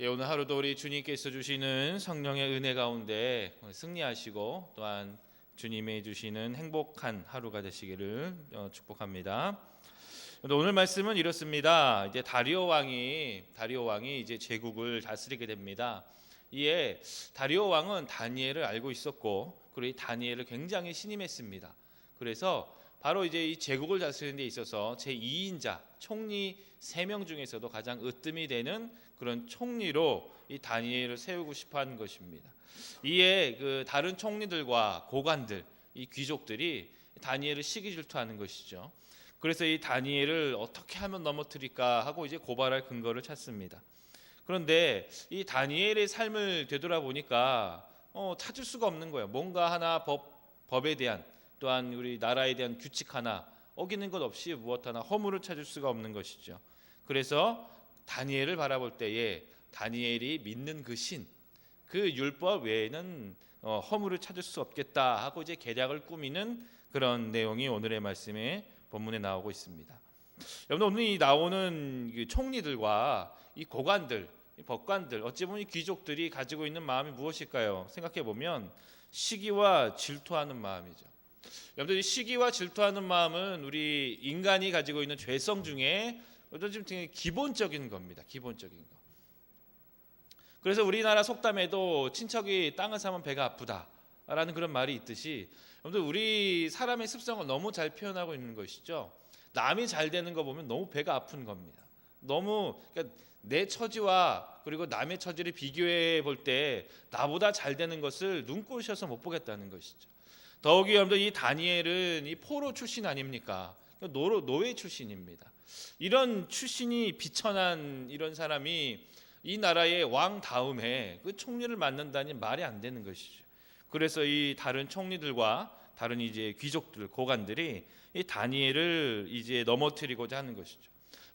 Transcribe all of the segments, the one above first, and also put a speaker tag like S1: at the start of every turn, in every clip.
S1: 예, 오늘 하루도 우리 주님께서 주시는 성령의 은혜 가운데 승리하시고 또한 주님의 주시는 행복한 하루가 되시기를 어, 축복합니다. 오늘 말씀은 이렇습니다. 이제 다리오 왕이 다리오 왕이 이제 제국을 다스리게 됩니다. 이에 다리오 왕은 다니엘을 알고 있었고 그리고 이 다니엘을 굉장히 신임했습니다. 그래서 바로 이제 이 제국을 다스리는 데 있어서 제 2인자 총리 3명 중에서도 가장 으뜸이 되는 그런 총리로 이 다니엘을 세우고 싶어 하는 것입니다. 이에 그 다른 총리들과 고관들, 이 귀족들이 다니엘을 시기 질투하는 것이죠. 그래서 이 다니엘을 어떻게 하면 넘어뜨릴까 하고 이제 고발할 근거를 찾습니다. 그런데 이 다니엘의 삶을 되돌아보니까 어, 찾을 수가 없는 거예요. 뭔가 하나 법, 법에 대한 또한 우리 나라에 대한 규칙 하나 어기는 것 없이 무엇 하나 허물을 찾을 수가 없는 것이죠. 그래서 다니엘을 바라볼 때에 다니엘이 믿는 그 신, 그 율법 외에는 어, 허물을 찾을 수 없겠다 하고 이제 계략을 꾸미는 그런 내용이 오늘의 말씀에 본문에 나오고 있습니다. 여러분 오늘 이 나오는 그 총리들과 이 고관들, 이 법관들, 어찌 보면 귀족들이 가지고 있는 마음이 무엇일까요? 생각해 보면 시기와 질투하는 마음이죠. 여러분들 시기와 질투하는 마음은 우리 인간이 가지고 있는 죄성 중에 어떤 좀 되게 기본적인 겁니다. 기본적인 거. 그래서 우리나라 속담에도 친척이 땅을 사면 배가 아프다라는 그런 말이 있듯이 여러분들 우리 사람의 습성을 너무 잘 표현하고 있는 것이죠. 남이 잘 되는 거 보면 너무 배가 아픈 겁니다. 너무 그러니까 내 처지와 그리고 남의 처지를 비교해 볼 때 나보다 잘 되는 것을 눈꼴셔서 못 보겠다는 것이죠. 더욱이 여러분들 이 다니엘은 이 포로 출신 아닙니까? 노, 노예 출신입니다. 이런 출신이 비천한 이런 사람이 이 나라의 왕 다음에 그 총리를 맡는다니 말이 안 되는 것이죠. 그래서 이 다른 총리들과 다른 이제 귀족들 고관들이 이 다니엘을 이제 넘어뜨리고자 하는 것이죠.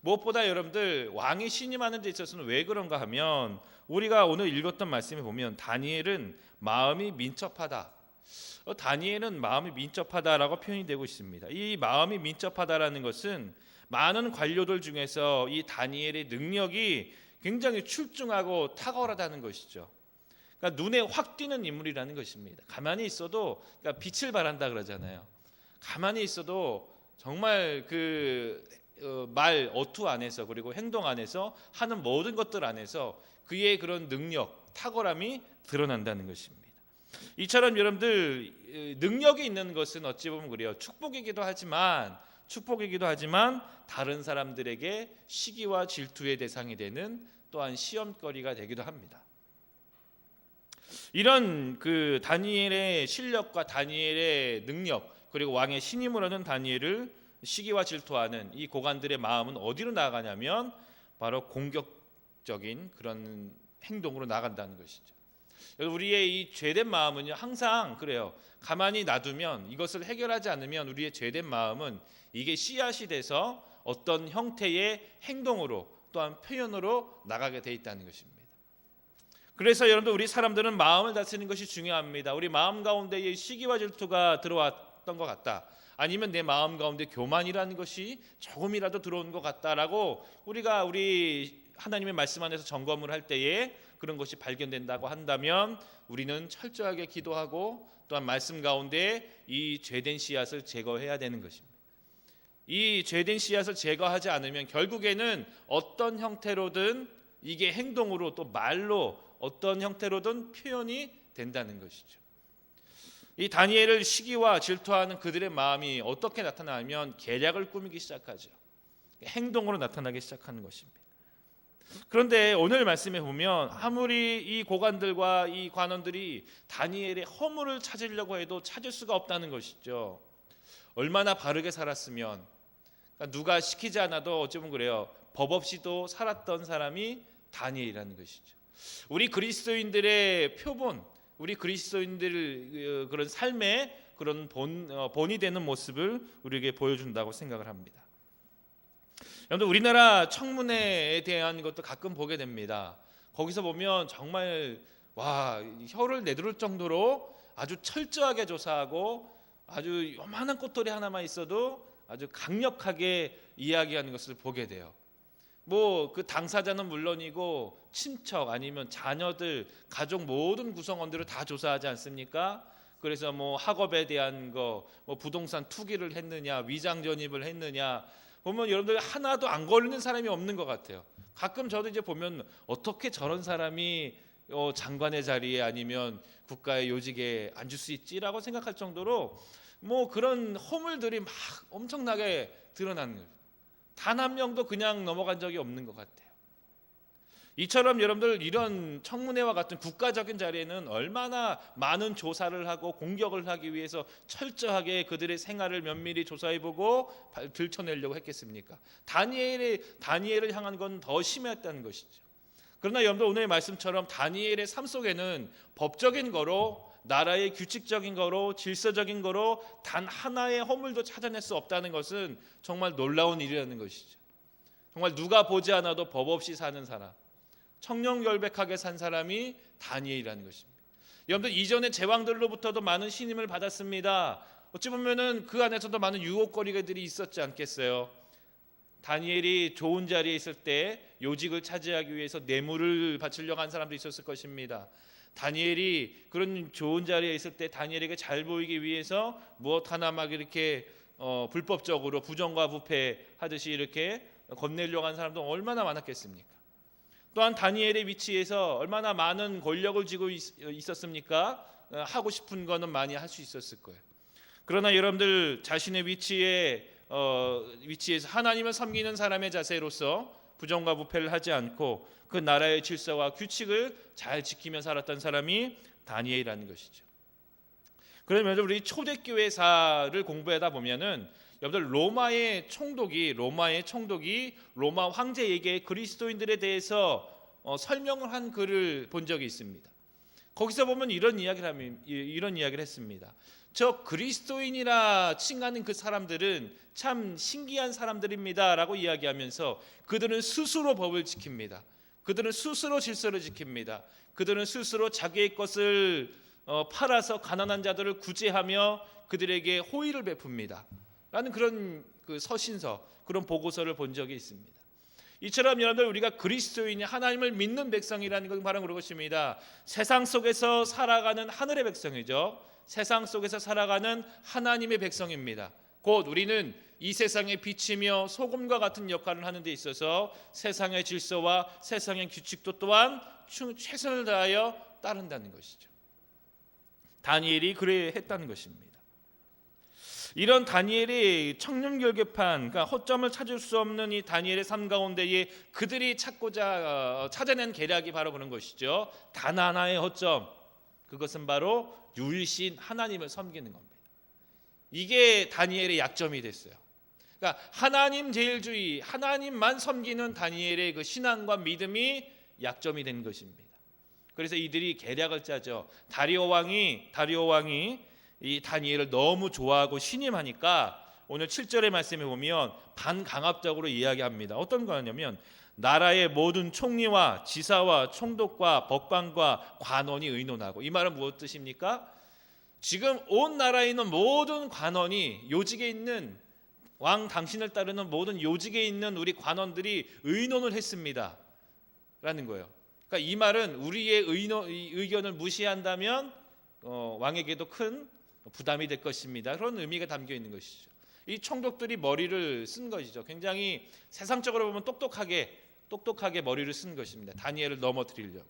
S1: 무엇보다 여러분들 왕이 신임하는 데 있어서는 왜 그런가 하면 우리가 오늘 읽었던 말씀에 보면 다니엘은 마음이 민첩하다. 어, 다니엘은 마음이 민첩하다라고 표현이 되고 있습니다. 이 마음이 민첩하다라는 것은 많은 관료들 중에서 이 다니엘의 능력이 굉장히 출중하고 탁월하다는 것이죠. 그러니까 눈에 확 띄는 인물이라는 것입니다. 가만히 있어도 그러니까 빛을 발한다 그러잖아요. 가만히 있어도 정말 그말 어, 어투 안에서 그리고 행동 안에서 하는 모든 것들 안에서 그의 그런 능력, 탁월함이 드러난다는 것입니다. 이처럼 여러분들 능력이 있는 것은 어찌 보면 그래요. 축복이기도 하지만 축복이기도 하지만 다른 사람들에게 시기와 질투의 대상이 되는 또한 시험거리가 되기도 합니다. 이런 그 다니엘의 실력과 다니엘의 능력 그리고 왕의 얻은 다니엘을 시기와 질투하는 이 고관들의 마음은 어디로 나가냐면 바로 공격적인 그런 행동으로 나간다는 것이죠. 우리의 이 죄된 마음은요 항상 그래요. 가만히 놔두면 이것을 해결하지 않으면 우리의 죄된 마음은 이게 씨앗이 돼서 어떤 형태의 행동으로 또한 표현으로 나가게 돼 있다는 것입니다. 그래서 여러분들 우리 사람들은 마음을 다스리는 것이 중요합니다. 우리 마음 가운데 시기와 질투가 들어왔던 것 같다. 아니면 내 마음 가운데 교만이라는 것이 조금이라도 들어온 것 같다라고 우리가 우리 하나님의 말씀 안에서 점검을 할 때에 그런 것이 발견된다고 한다면 우리는 철저하게 기도하고 또한 말씀 가운데 이 죄된 씨앗을 제거해야 되는 것입니다. 이 죄된 씨앗을 제거하지 않으면 결국에는 어떤 형태로든 이게 행동으로 또 말로 어떤 형태로든 표현이 된다는 것이죠. 이 다니엘을 시기와 질투하는 그들의 마음이 어떻게 나타나면 계략을 꾸미기 시작하죠. 행동으로 나타나기 시작하는 것입니다. 그런데 오늘 말씀에 보면 아무리 이 고관들과 이 관원들이 다니엘의 허물을 찾으려고 해도 찾을 수가 없다는 것이죠. 얼마나 바르게 살았으면 그러니까 누가 시키지 않아도 어쩌면 그래요. 법 없이도 살았던 사람이 다니엘이라는 것이죠. 우리 그리스도인들의 표본, 우리 그리스도인들 어, 그런 삶의 그런 본, 어, 본이 되는 모습을 우리에게 보여준다고 생각을 합니다. 여러분 우리나라 청문회에 대한 것도 가끔 보게 됩니다. 거기서 보면 정말 와 혀를 내두를 정도로 아주 철저하게 조사하고 아주 요만한 꽃돌이 하나만 있어도 아주 강력하게 이야기하는 것을 보게 돼요. 뭐 그 당사자는 물론이고 친척 아니면 자녀들, 가족 모든 구성원들을 다 조사하지 않습니까? 그래서 뭐 학업에 대한 거, 뭐 부동산 투기를 했느냐, 위장 전입을 했느냐 보면 여러분들 하나도 안 걸리는 사람이 없는 것 같아요. 가끔 저도 이제 보면 어떻게 저런 사람이 어, 장관의 자리에 아니면 국가의 요직에 앉을 수 있지라고 생각할 정도로 뭐 그런 허물들이 막 엄청나게 드러나는 거예요. 단한 명도 그냥 넘어간 적이 없는 것 같아요. 이처럼 여러분들 이런 청문회와 같은 국가적인 자리에는 얼마나 많은 조사를 하고 공격을 하기 위해서 철저하게 그들의 생활을 면밀히 조사해보고 발- 들춰내려고 했겠습니까? 다니엘의 다니엘을 향한 건 더 심했다는 것이죠. 그러나 여러분들 오늘의 말씀처럼 다니엘의 삶 속에는 법적인 거로 나라의 규칙적인 거로 질서적인 거로 단 하나의 허물도 찾아낼 수 없다는 것은 정말 놀라운 일이라는 것이죠. 정말 누가 보지 않아도 법 없이 사는 사람, 청렴결백하게 산 사람이 다니엘이라는 것입니다. 여러분들 이전의 제왕들로부터도 많은 신임을 받았습니다. 어찌 보면은 그 안에서도 많은 유혹거리들이 있었지 않겠어요? 다니엘이 좋은 자리에 있을 때 요직을 차지하기 위해서 뇌물을 바치려고 한 사람도 있었을 것입니다. 다니엘이 그런 좋은 자리에 있을 때 다니엘에게 잘 보이기 위해서 무엇 하나 막 이렇게 어, 불법적으로 부정과 부패 하듯이 이렇게 건네려고 한 사람도 얼마나 많았겠습니까? 또한 다니엘의 위치에서 얼마나 많은 권력을 쥐고 있, 있었습니까? 어, 하고 싶은 거는 많이 할 수 있었을 거예요. 그러나 여러분들 자신의 위치에 어, 위치에서 하나님을 섬기는 사람의 자세로서 부정과 부패를 하지 않고 그 나라의 질서와 규칙을 잘 지키며 살았던 사람이 다니엘이라는 것이죠. 그러면 우리 초대교회사를 공부하다 보면은 여러분들 로마의 총독이 로마의 총독이 로마 황제에게 그리스도인들에 대해서 어, 설명을 한 글을 본 적이 있습니다. 거기서 보면 이런 이야기를 하면 이- 이런 이야기를 했습니다. 저 그리스도인이라 칭하는 그 사람들은 참 신기한 사람들입니다라고 이야기하면서 그들은 스스로 법을 지킵니다. 그들은 스스로 질서를 지킵니다. 그들은 스스로 자기의 것을 어, 팔아서 가난한 자들을 구제하며 그들에게 호의를 베풉니다. 라는 그런 그 서신서, 그런 보고서를 본 적이 있습니다. 이처럼 여러분들 우리가 그리스도인이 하나님을 믿는 백성이라는 건 바로 그것입니다. 세상 속에서 살아가는 하늘의 백성이죠. 세상 속에서 살아가는 하나님의 백성입니다. 곧 우리는 이 세상의 빛이며 소금과 같은 역할을 하는 데 있어서 세상의 질서와 세상의 규칙도 또한 충- 최선을 다하여 따른다는 것이죠. 다니엘이 그래 했다는 것입니다. 이런 다니엘의 청렴결계판, 그러니까 허점을 찾을 수 없는 이 다니엘의 삶 가운데에 그들이 찾고자 어, 찾아낸 계략이 바로 그런 것이죠. 단 하나의 허점, 그것은 바로 유일신 하나님을 섬기는 겁니다. 이게 다니엘의 약점이 됐어요. 그러니까 하나님 제일주의, 하나님만 섬기는 다니엘의 그 신앙과 믿음이 약점이 된 것입니다. 그래서 이들이 계략을 짜죠. 다리오 왕이 다리오 왕이 이 다니엘을 너무 좋아하고 신임하니까 오늘 7절의 말씀에 보면 반강압적으로 이야기합니다. 어떤 거냐면 나라의 모든 총리와 지사와 총독과 법관과 관원이 의논하고 이 말은 무엇 뜻입니까? 지금 온 나라에 있는 모든 관원이 요직에 있는 왕 당신을 따르는 모든 요직에 있는 우리 관원들이 의논을 했습니다. 라는 거예요. 그러니까 이 말은 우리의 의논, 이 의견을 무시한다면 어, 왕에게도 큰 부담이 될 것입니다. 그런 의미가 담겨 있는 것이죠. 이 총독들이 머리를 쓴 것이죠. 굉장히 세상적으로 보면 똑똑하게 똑똑하게 머리를 쓴 것입니다. 다니엘을 넘어뜨리려고.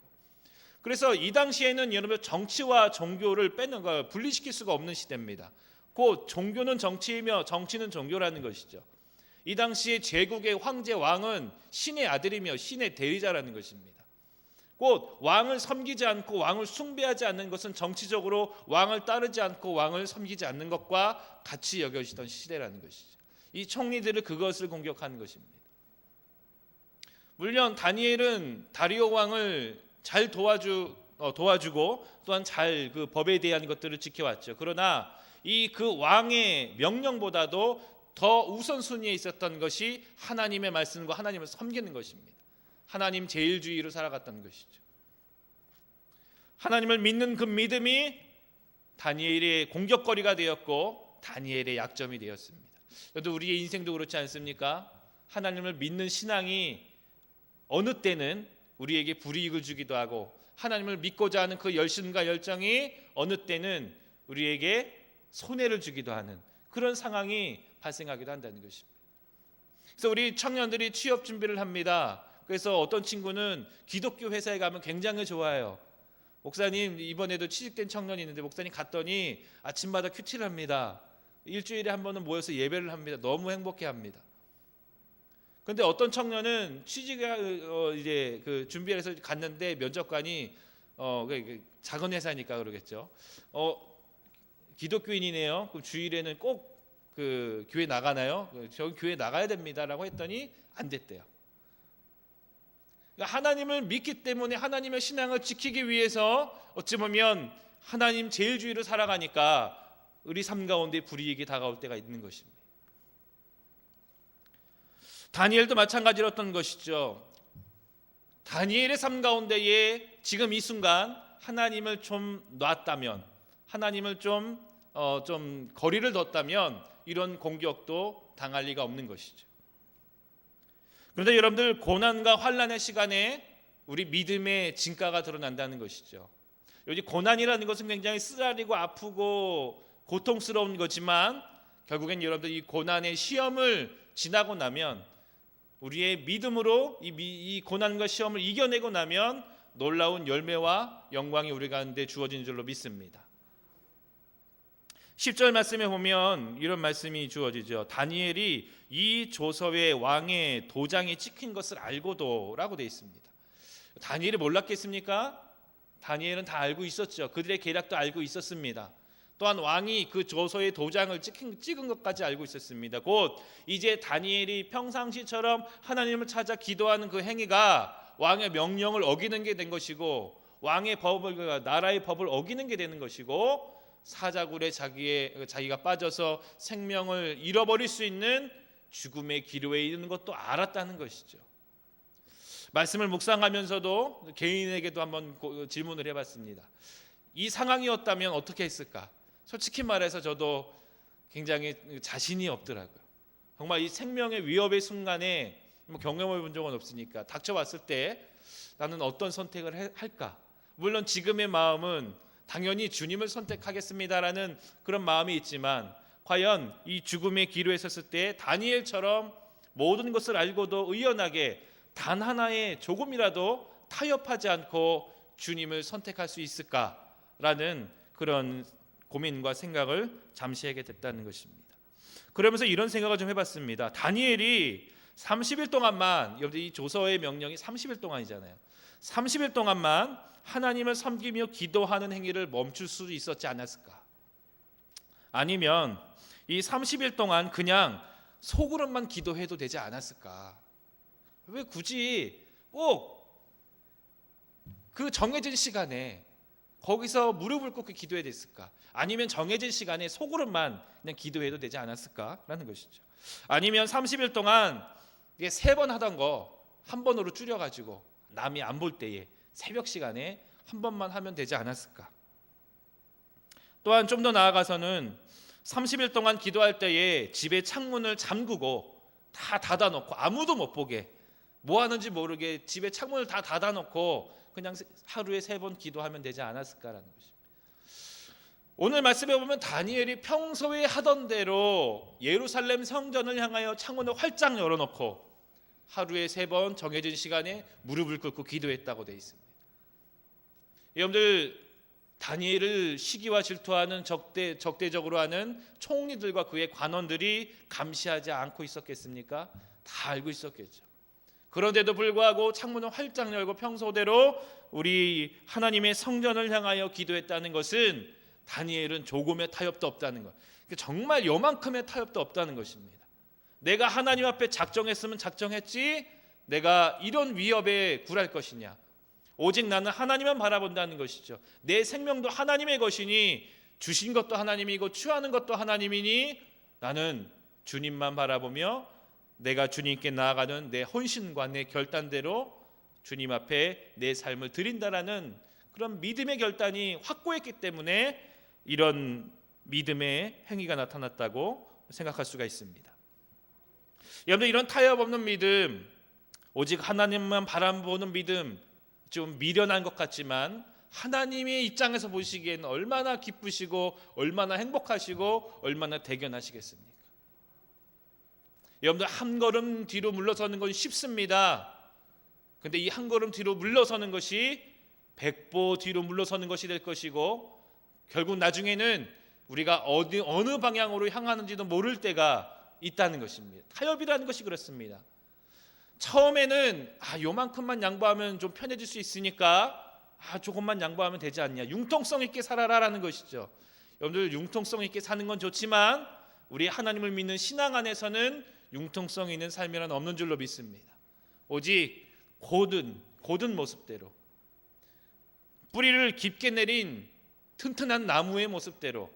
S1: 그래서 이 당시에는 여러분 정치와 종교를 빼는 거 분리시킬 수가 없는 시대입니다. 곧 종교는 정치이며 정치는 종교라는 것이죠. 이 당시에 제국의 황제 왕은 신의 아들이며 신의 대의자라는 것입니다. 곧 왕을 섬기지 않고 왕을 숭배하지 않는 것은 정치적으로 왕을 따르지 않고 왕을 섬기지 않는 것과 같이 여겨지던 시대라는 것이죠. 이 총리들을 그것을 공격하는 것입니다. 물론 다니엘은 다리오 왕을 잘 도와주 어, 도와주고 또한 잘 그 법에 대한 것들을 지켜왔죠. 그러나 이 그 왕의 명령보다도 더 우선순위에 있었던 것이 하나님의 말씀과 하나님을 섬기는 것입니다. 하나님 제일주의로 살아갔던 것이죠. 하나님을 믿는 그 믿음이 다니엘의 공격거리가 되었고 다니엘의 약점이 되었습니다. 여러분 우리의 인생도 그렇지 않습니까? 하나님을 믿는 신앙이 어느 때는 우리에게 불이익을 주기도 하고 하나님을 믿고자 하는 그 열심과 열정이 어느 때는 우리에게 손해를 주기도 하는 그런 상황이 발생하기도 한다는 것입니다. 그래서 우리 청년들이 취업 준비를 합니다. 그래서 어떤 친구는 기독교 회사에 가면 굉장히 좋아요. 목사님 이번에도 취직된 청년이 있는데 목사님 갔더니 아침마다 큐티를 합니다. 일주일에 한 번은 모여서 예배를 합니다. 너무 행복해 합니다. 근데 어떤 청년은 취직을 어, 이제 그 준비해서 갔는데 면접관이 어, 그- 그 작은 회사니까 그러겠죠. 어, 기독교인이네요. 그 주일에는 꼭 그 교회 나가나요? 저 교회 나가야 됩니다라고 했더니 안 됐대요. 그러니까 하나님을 믿기 때문에 하나님의 신앙을 지키기 위해서 어찌 보면 하나님 제일주의로 살아가니까 우리 삶 가운데 불이익이 다가올 때가 있는 것입니다. 다니엘도 마찬가지였던 것이죠. 다니엘의 삶 가운데에 지금 이 순간 하나님을 좀 놨다면, 하나님을 좀, 어, 좀 거리를 뒀다면 이런 공격도 당할 리가 없는 것이죠. 그런데 여러분들 고난과 환란의 시간에 우리 믿음의 진가가 드러난다는 것이죠. 여기 고난이라는 것은 굉장히 쓰라리고 아프고 고통스러운 거지만 결국엔 여러분들 이 고난의 시험을 지나고 나면 우리의 믿음으로 이, 미- 이 고난과 시험을 이겨내고 나면 놀라운 열매와 영광이 우리 가운데 주어진 줄로 믿습니다. 10절 말씀에 보면 이런 말씀이 주어지죠. 다니엘이 이 조서의 왕의 도장이 찍힌 것을 알고도라고 되어 있습니다. 다니엘이 몰랐겠습니까? 다니엘은 다 알고 있었죠. 그들의 계략도 알고 있었습니다. 또한 왕이 그 조서의 도장을 찍힌, 찍은 것까지 알고 있었습니다. 곧 이제 다니엘이 평상시처럼 하나님을 찾아 기도하는 그 행위가 왕의 명령을 어기는 게 된 것이고 왕의 법을 그 나라의 법을 어기는 게 되는 것이고 사자굴에 자기의 자기가 빠져서 생명을 잃어버릴 수 있는 죽음의 기로에 이르는 것도 알았다는 것이죠. 말씀을 묵상하면서도 개인에게도 한번 고- 질문을 해봤습니다. 이 상황이었다면 어떻게 했을까? 솔직히 말해서 저도 굉장히 자신이 없더라고요. 정말 이 생명의 위협의 순간에 뭐 경험해 본 적은 없으니까 닥쳐왔을 때 나는 어떤 선택을 해- 할까? 물론 지금의 마음은 당연히 주님을 선택하겠습니다라는 그런 마음이 있지만 과연 이 죽음의 기로에 섰을 때 다니엘처럼 모든 것을 알고도 의연하게 단 하나의 조금이라도 타협하지 않고 주님을 선택할 수 있을까라는 그런 고민과 생각을 잠시 하게 됐다는 것입니다. 그러면서 이런 생각을 좀 해봤습니다. 다니엘이 30일 동안만 여러분 이 조서의 명령이 30일 동안이잖아요. 30일 동안만 하나님을 섬기며 기도하는 행위를 멈출 수 있었지 않았을까? 아니면 이 30일 동안 그냥 속으로만 기도해도 되지 않았을까? 왜 굳이 꼭 그 정해진 시간에 거기서 무릎을 꿇고 기도해야 됐을까? 아니면 정해진 시간에 속으로만 그냥 기도해도 되지 않았을까라는 것이죠. 아니면 30일 동안 이게 세 번 하던 거 한 번으로 줄여 가지고 남이 안 볼 때에 새벽 시간에 한 번만 하면 되지 않았을까? 또한 좀 더 나아가서는 30일 동안 기도할 때에 집의 창문을 잠그고 다 닫아 놓고 아무도 못 보게 뭐 하는지 모르게 집에 창문을 다 닫아 놓고 그냥 하루에 세 번 기도하면 되지 않았을까라는 것입니다. 오늘 말씀에 보면 다니엘이 평소에 하던 대로 예루살렘 성전을 향하여 창문을 활짝 열어놓고 하루에 세 번 정해진 시간에 무릎을 꿇고 기도했다고 되어 있습니다. 여러분들 다니엘을 시기와 질투하는 적대 적대적으로 하는 총리들과 그의 관원들이 감시하지 않고 있었겠습니까? 다 알고 있었겠죠. 그런데도 불구하고 창문을 활짝 열고 평소대로 우리 하나님의 성전을 향하여 기도했다는 것은 다니엘은 조금의 타협도 없다는 것. 정말 요만큼의 타협도 없다는 것입니다. 내가 하나님 앞에 작정했으면 작정했지 내가 이런 위협에 굴할 것이냐. 오직 나는 하나님만 바라본다는 것이죠. 내 생명도 하나님의 것이니 주신 것도 하나님이고 취하는 것도 하나님이니 나는 주님만 바라보며 내가 주님께 나아가는 내 헌신과 내 결단대로 주님 앞에 내 삶을 드린다라는 그런 믿음의 결단이 확고했기 때문에 이런 믿음의 행위가 나타났다고 생각할 수가 있습니다. 여러분 이런 타협 없는 믿음 오직 하나님만 바라보는 믿음 좀 미련한 것 같지만 하나님의 입장에서 보시기에는 얼마나 기쁘시고 얼마나 행복하시고 얼마나 대견하시겠습니까? 여러분들 한 걸음 뒤로 물러서는 건 쉽습니다. 근데 이 한 걸음 뒤로 물러서는 것이 백보 뒤로 물러서는 것이 될 것이고 결국 나중에는 우리가 어디 어느 방향으로 향하는지도 모를 때가 있다는 것입니다. 타협이라는 것이 그렇습니다. 처음에는 아 요만큼만 양보하면 좀 편해질 수 있으니까 아 조금만 양보하면 되지 않냐 융통성 있게 살아라라는 것이죠. 여러분들 융통성 있게 사는 건 좋지만 우리 하나님을 믿는 신앙 안에서는 융통성 있는 삶이란 없는 줄로 믿습니다. 오직 고든 고든 모습대로 뿌리를 깊게 내린 튼튼한 나무의 모습대로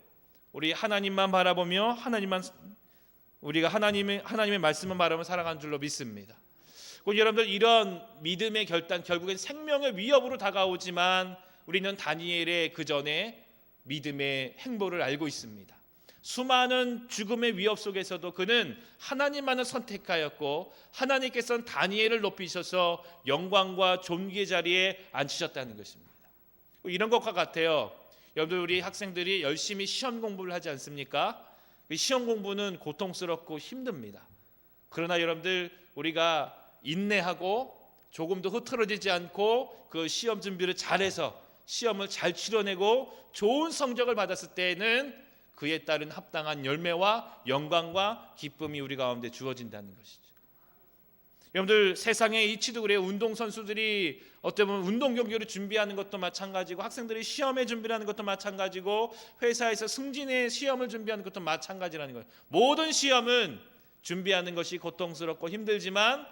S1: 우리 하나님만 바라보며 하나님만 우리가 하나님의 하나님의 말씀만 바라보며 살아가는 줄로 믿습니다. 꼭 여러분들 이런 믿음의 결단 결국엔 생명의 위협으로 다가오지만 우리는 다니엘의 그 전에 믿음의 행보를 알고 있습니다. 수많은 죽음의 위협 속에서도 그는 하나님만을 선택하였고 하나님께서는 다니엘을 높이셔서 영광과 존귀의 자리에 앉히셨다는 것입니다. 이런 것과 같아요. 여러분들 우리 학생들이 열심히 시험 공부를 하지 않습니까? 그 시험 공부는 고통스럽고 힘듭니다. 그러나 여러분들 우리가 인내하고 조금 도 흐트러지지 않고 그 시험 준비를 잘해서 시험을 잘 치러내고 좋은 성적을 받았을 때에는 그에 따른 합당한 열매와 영광과 기쁨이 우리 가운데 주어진다는 것이죠. 여러분들 세상의 이치도 그래요. 운동 선수들이 어떻게 보면 운동 경기를 준비하는 것도 마찬가지고 학생들이 시험에 준비하는 것도 마찬가지고 회사에서 승진의 시험을 준비하는 것도 마찬가지라는 거예요. 모든 시험은 준비하는 것이 고통스럽고 힘들지만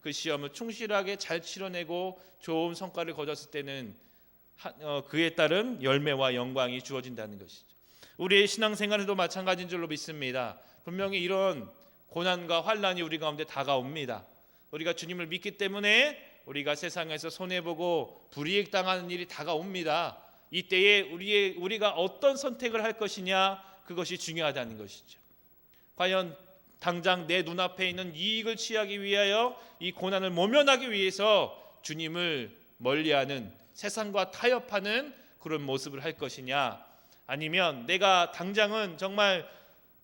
S1: 그 시험을 충실하게 잘 치러내고 좋은 성과를 거뒀을 때는 하- 어, 그에 따른 열매와 영광이 주어진다는 것이죠. 우리의 신앙생활에도 마찬가지인 줄로 믿습니다. 분명히 이런 고난과 환란이 우리 가운데 다가옵니다. 우리가 주님을 믿기 때문에 우리가 세상에서 손해 보고 불이익 당하는 일이 다가옵니다. 이때에 우리의 우리가 어떤 선택을 할 것이냐 그것이 중요하다는 것이죠. 과연 당장 내 눈앞에 있는 이익을 취하기 위하여 이 고난을 모면하기 위해서 주님을 멀리하는 세상과 타협하는 그런 모습을 할 것이냐 아니면 내가 당장은 정말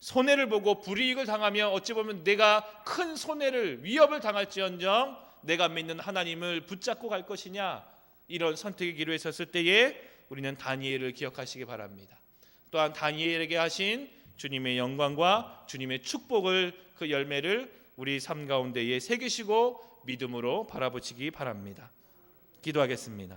S1: 손해를 보고 불이익을 당하며 어찌 보면 내가 큰 손해를 위협을 당할지언정 내가 믿는 하나님을 붙잡고 갈 것이냐 이런 선택의 기로에 섰을 때에 우리는 다니엘을 기억하시기 바랍니다. 또한 다니엘에게 하신 주님의 영광과 주님의 축복을 그 열매를 우리 삶 가운데에 새기시고 믿음으로 바라보시기 바랍니다. 기도하겠습니다.